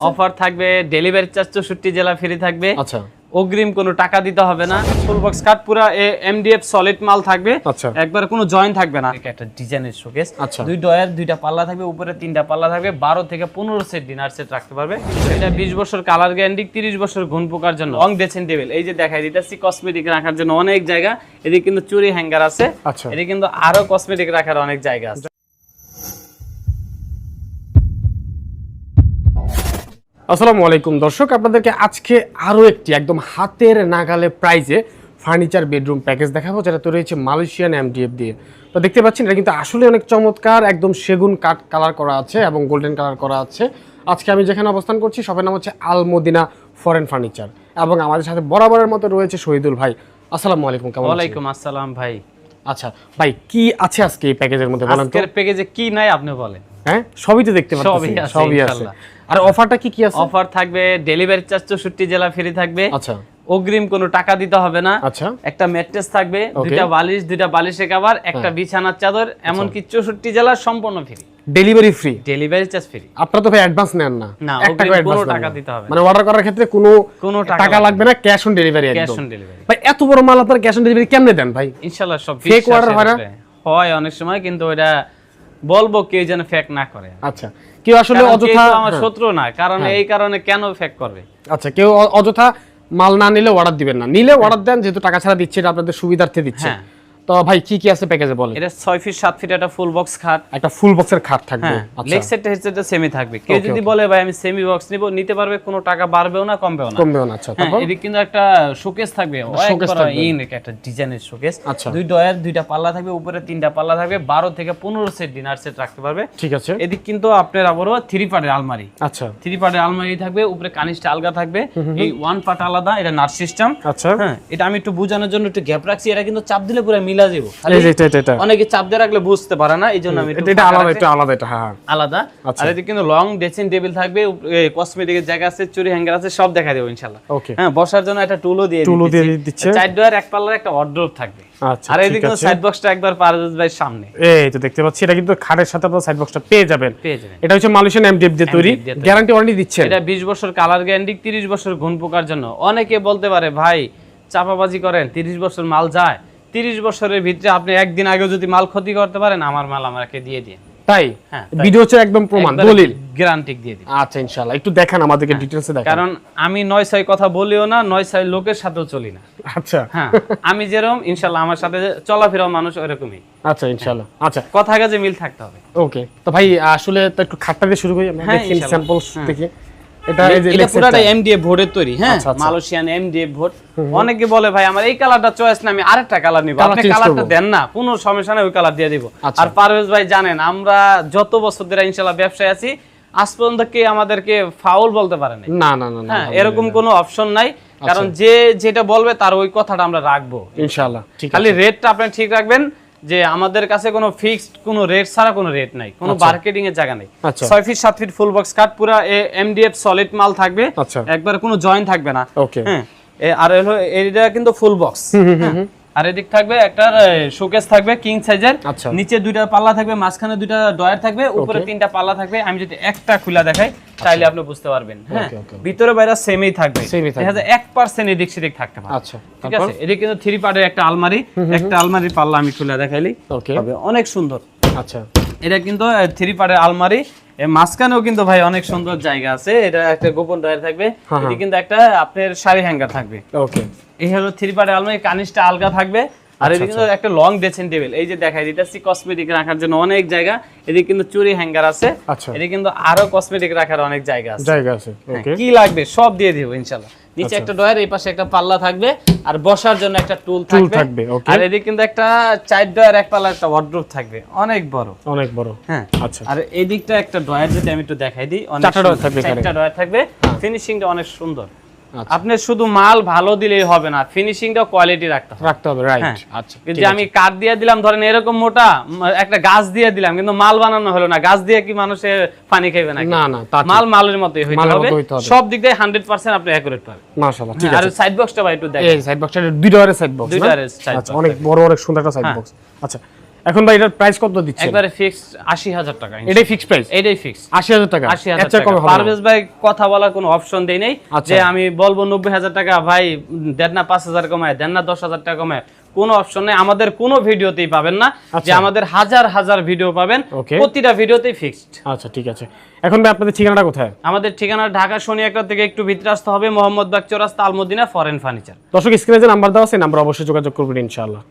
Offer থাকবে delivery charge চৌষট্টি জেলা ফ্রি থাকবে। আচ্ছা। অগ্রিম কোনো টাকা দিতে হবে না। ফুল বক্স কাট পুরো এমডিএফ সলিড মাল থাকবে। আচ্ছা। একবার কোনো জয়েন থাকবে না। একটা ডিজাইনের শোকেস আচ্ছা। দুই ডয়ার দুইটা পাল্লা থাকবে উপরে তিনটা পাল্লা থাকবে বারো থেকে পনেরো সেট ডিনার সেট রাখতে পারবে। এটা বিশ বছর কালার গ্যারান্টি তিরিশ বছর ঘুন পোকার জন্য। লং ড্রেসিং টেবিল এই যে দেখাই দিতেছি কসমেটিক রাখার জন্য অনেক জায়গা। এদিকে কিন্তু চুরি হ্যাঙ্গার আছে। আচ্ছা। এদিকে কিন্তু আরও কসমেটিক রাখার অনেক জায়গা আছে। আসসালামু আলাইকুম। দর্শক আপনাদেরকে আজকে আরও একটি একদম হাতের নাগালে প্রাইজে ফার্নিচার বেডরুম প্যাকেজ দেখাবো যেটা তৈরি হয়েছে মালয়েশিয়ান এমডিএফ দিয়ে। তো দেখতে পাচ্ছেন এটা কিন্তু আসলে অনেক চমৎকার একদম সেগুন কাঠ কালার করা আছে এবং গোল্ডেন কালার করা আছে। আজকে আমি যেখানে অবস্থান করছি সবার নাম হচ্ছে আল মদিনা ফরেন ফার্নিচার এবং আমাদের সাথে বরাবরের মতো রয়েছে শহীদুল ভাই। আসসালামু আলাইকুম কেমন ওয়ালাইকুম আসসালাম ভাই। আচ্ছা ভাই কি আছে আজকে এই প্যাকেজের মধ্যে বলেন তো? প্যাকেজে কি নাই আপনি বলেন। হ্যাঁ সবই তো দেখতে পাচ্ছি সবই আছে। আর অফারটা কি কি আছে? অফার থাকবে ডেলিভারি চার্জ চৌষট্টি জেলা ফ্রি থাকবে। আচ্ছা। অগ্রিম কোনো টাকা দিতে হবে না। আচ্ছা। একটা ম্যাট্রেস থাকবে দুইটা বালিশ দুইটা বালিশে কাভার হ্যাঁ। একটা বিছানার চাদর এমনকি চৌষট্টি জেলা সম্পূর্ণ free delivery free delivery charge free আপনারা তো ভাই অ্যাডভান্স নেন না। না, কোনো টাকা দিতে হবে মানে অর্ডার করার ক্ষেত্রে কোনো কোনো টাকা লাগবে না। ক্যাশ অন ডেলিভারি একদম। ক্যাশ অন ডেলিভারি ভাই এত বড় মাল আপনারা ক্যাশ অন ডেলিভারি কেমনে দেন ভাই? ইনশাল্লাহ সব বিশ্বাসের order হয় না? হয় অনেক সময় কিন্তু ওটা বলব কে যেন ফেক না করে। আচ্ছা কেউ আসলে অযথা আমার হ্যাঁ। শত্রু না কারণ এই কারণে কেন ফেক করবে? আচ্ছা কেউ অযথা মাল না নিলে অর্ডার দিবেন না। নিলে অর্ডার দেন যেহেতু টাকা ছাড়া দিচ্ছে এটা আপনাদের সুবিধার্থে দিচ্ছে। হ্যাঁ। তো ভাই কি কি আছে প্যাকেজে বলেন? এটা ছয় ফিট সাত ফিট একটা ফুল বক্স খাট। একটা ফুল বক্সের খাট থাকবে হ্যাঁ আচ্ছা। লেগ সেটটা হেডসেটটা সেমি থাকবে। কেউ যদি বলে ভাই আমি সেমি বক্স নিব নিতে পারবে কোনো টাকা বাড়বেও না কমবেও না। কমবেও না আচ্ছা হ্যাঁ তারপর? এদিকে কিন্তু একটা শোকেস থাকবে। থাকবে। ইউনিক একটা ডিজাইনের শোকেস আচ্ছা। দুই ডয়ার দুইটা পাল্লা থাকবে উপরে তিনটা পাল্লা থাকবে বারো থেকে পনেরো সেট ডিনার সেট রাখতে পারবে। ঠিক আছে। এদিক কিন্তু আপনার আবারও থ্রি পার্টের আলমারি। আচ্ছা। থ্রি পার্টের আলমারি থাকবে উপরে কানিসটা আলগা থাকবে। এই ওয়ান পার্ট আলাদা এটা নাট সিস্টেম আচ্ছা। হ্যাঁ এটা আমি একটু বোঝানোর জন্য একটু গ্যাপ রাখছি এটা কিন্তু চাপ দিলে পুরো এটা এটা অনেকে চাপ দিয়ে রাখলে বুঝতে পারে না এই জন্য আমি এটা- আলাদা এটা আলাদা এটা হ্যাঁ হ্যাঁ। আলাদা। আচ্ছা। আর কিন্তু লং ড্রেসিং টেবিল থাকবে কসমেটিকের জায়গা আছে চুরি হ্যাঙ্গার আছে সব দেখা দেবো হ্যাঁ বসার জন্য একটা টুলও দিয়ে টুলও দিয়ে দিচ্ছে। চার ডোয়ার এক পাল্লার একটা ওয়ার্ড্রোব থাকবে। আচ্ছা আর এদিকে আছে। সাইড বক্সটা একবার পারভেজ ভাই সামনে। এই তো দেখতে পাচ্ছি এটা কিন্তু খাটের সাথে আপনারা সাইড বক্সটা পেয়ে যাবেন। পেয়ে যাবেন। এটা হচ্ছে মালয়েশিয়ান এমডিএফ দিয়ে তৈরি। MDF দিয়ে তৈরি। গ্যারান্টি ওয়ারেন্টি দিচ্ছেন। এটা বিশ বছর কালার গ্যারান্টি বছর পোকার জন্য। অনেকে বলতে পারে ভাই চাপাবাজি করেন তিরিশ বছর মাল যায়। তিরিশ বছরের ভিতরে আপনি একদিন আগে যদি মাল ক্ষতি করতে পারেন আমার মাল আমাকে দিয়ে দিন। তাই? হ্যাঁ, ভিডিও হচ্ছে একদম প্রমাণ দলিল। গ্যারান্টি দিয়ে দিন। আচ্ছা ইনশাআল্লাহ। একটু দেখান আমাদেরকে ডিটেইলসে দেখান। কারণ আমি নয় ছয় কথা বলিও না নয় ছয় লোকের সাথেও চলি না। আচ্ছা। হ্যাঁ আমি যেরকম ইনশাল্লাহ আমার সাথে চলাফেরা মানুষ ওরকমই আচ্ছা ইনশাআল্লাহ। আচ্ছা। কথা কাজে মিল থাকতে হবে। ওকে তো ভাই আসলে তো একটু খাটটা দিয়ে শুরু করি আমরা হ্যাঁ, দেখি ইনশাআল্লাহ। স্যাম্পলস দেখি। এটা এই যে এটা লেগ এমডিএফ ভোটের তৈরি হ্যাঁ? আচ্ছা, আচ্ছা। মালয়েশিয়ান এমডিএফ ভোট অনেকে বলে ভাই আমার এই কালারটা চয়েস না আমি আরেকটা কালার নিব। আপনি কালারটা দেন না কোনো সমস্যা নেই ওই কালার দিয়ে দিব। আচ্ছা। আর পারভেজ ভাই জানেন আমরা যত বছর ধরে ব্যবসায় আছি আজ পর্যন্ত কে আমাদেরকে ফাউল বলতে পারে না না না না হ্যাঁ এরকম কোনো অপশন নাই কারণ যে যেটা বলবে তার ওই কথাটা আমরা রাখব। ইনশাআল্লাহ খালি রেটটা আপনি ঠিক রাখবেন যে আমাদের কাছে কোনো ফিক্সড কোনো রেট ছাড়া কোনো রেট নাই কোনো মার্কেটিং এর জায়গা নেই। আচ্ছা। ছয় ফিট সাত ফিট ফুল বক্স কাট পুরো এমডিএফ সলিড মাল থাকবে। আচ্ছা। একবার কোনো জয়েন থাকবে না। ওকে হ্যাঁ আর হলো এটা কিন্তু ফুল বক্স আর এদিক থাকবে একটা শোকেস থাকবে কিং সাইজের আচ্ছা। নিচে দুইটা পাল্লা থাকবে মাঝখানে দুইটা ডয়ার থাকবে উপরে তিনটা পাল্লা থাকবে। আমি যদি একটা খুলা দেখাই তাইলে আপনি বুঝতে পারবেন হ্যাঁ. ভিতরে বাইরে সেমই থাকবে। দেখা যায় এক পার্সেন্ট এদিক সেদিক থাকতে পারে। আচ্ছা ঠিক আছে? এদিকে কিন্তু থ্রি পার্টের একটা আলমারি। একটা আলমারির পাল্লা আমি খুলে দেখাইলি। ওকে অনেক সুন্দর। আচ্ছা। এটা কিন্তু থ্রি পার্টের আলমারি। এর মাঝখানেও কিন্তু ভাই অনেক সুন্দর জায়গা আছে। এটা একটা গোপন ড্রয়ার থাকবে। হ্যাঁ, এটি কিন্তু একটা আপনার শাড়ি হ্যাঙ্গার থাকবে। ওকে। এই হলো থ্রি পার্ট আলমারি কানিসটা আলগা থাকবে। আর এদিকে কিন্তু একটা লং ড্রেসিং টেবিল এই যে দেখাই দিতেছি কসমেটিক রাখার জন্য অনেক জায়গা। এদিকে কিন্তু চুরি হ্যাঙ্গার আছে। আচ্ছা। এদিকে কিন্তু আরও কসমেটিক রাখার অনেক জায়গা আছে। জায়গা আছে হ্যাঁ, ওকে। কি লাগবে সব দিয়ে দিব ইনশাল্লাহ। নিচে আচ্ছা। একটা ডয়ার এই পাশে একটা পাল্লা থাকবে আর বসার জন্য একটা টুল থাকবে। আর এদিকে কিন্তু একটা চার ডয়ার এক পাল্লা একটা ওয়ার্ড্রোপ থাকবে। অনেক বড়। অনেক বড়। হ্যাঁ। আচ্ছা। আর এদিকটা একটা ডয়ার যদি আমি একটু দেখাই দিই অনেক চারটা ডয়ার থাকবে। চারটা ডয়ার থাকবে। ফিনিশিংটা অনেক সুন্দর। আপনি শুধু মাল ভালো দিলেই হবে না ফিনিশিংটা কোয়ালিটি রাখতে হবে। রাখতে হবে রাইট হ্যাঁ। আচ্ছা যে আমি কাঠ দিয়ে দিলাম ধরেন এরকম মোটা একটা গাছ দিয়ে দিলাম কিন্তু মাল বানানো হলো না গাছ দিয়ে কি মানুষে পানি খাইবে না না না মাল মালের মতোই হইতে হবে। সব দিক দিয়ে হান্ড্রেড পার্সেন্ট আপনি অ্যাকুরেট পাবেন। মাশাআল্লাহ ঠিক আছে আর সাইড বক্সটা ভাই একটু দেখেন। এই সাইড বক্সটা দুই ডয়ারের সাইড বক্স দুই ডয়ারের আচ্ছা box অনেক বড় অনেক সুন্দর একটা সাইড হ্যাঁ। বক্স আচ্ছা এখন ভাই এটার প্রাইস কত দিচ্ছেন? একবারে আশি হাজার টাকা এটাই ফিক্স প্রাইস এটাই আশি হাজার টাকা? আশি এর হাজার চেয়ে টাকা। হবে পারভেজ ভাই কথা বলার কোনো অপশন দেই নেই। আচ্ছা। যে আমি বলব নব্বই হাজার টাকা ভাই দেন না পাঁচ হাজার কমায় দেন না দশ হাজার টাকা কমায় কোনো অপশন নেই। আমাদের কোনো ভিডিওতেই পাবেন না। যে আচ্ছা। আমাদের হাজার হাজার ভিডিও পাবেন প্রতিটা ভিডিওতেই ফিক্সড আচ্ছা ঠিক আছে। এখন ভাই আপনাদের ঠিকানাটা কোথায়? আমাদের ঠিকানা ঢাকা শনিয়াকড়া থেকে একটু ভিতরে আসতে হবে মোহাম্মদ বাগ চৌরাস্তা আলমদিনা ফরেন ফার্নিচার দর্শক স্ক্রিনে যে নাম্বার দেওয়া আছে নাম্বার অবশ্যই যোগাযোগ করবেন ইনশাআল্লাহ।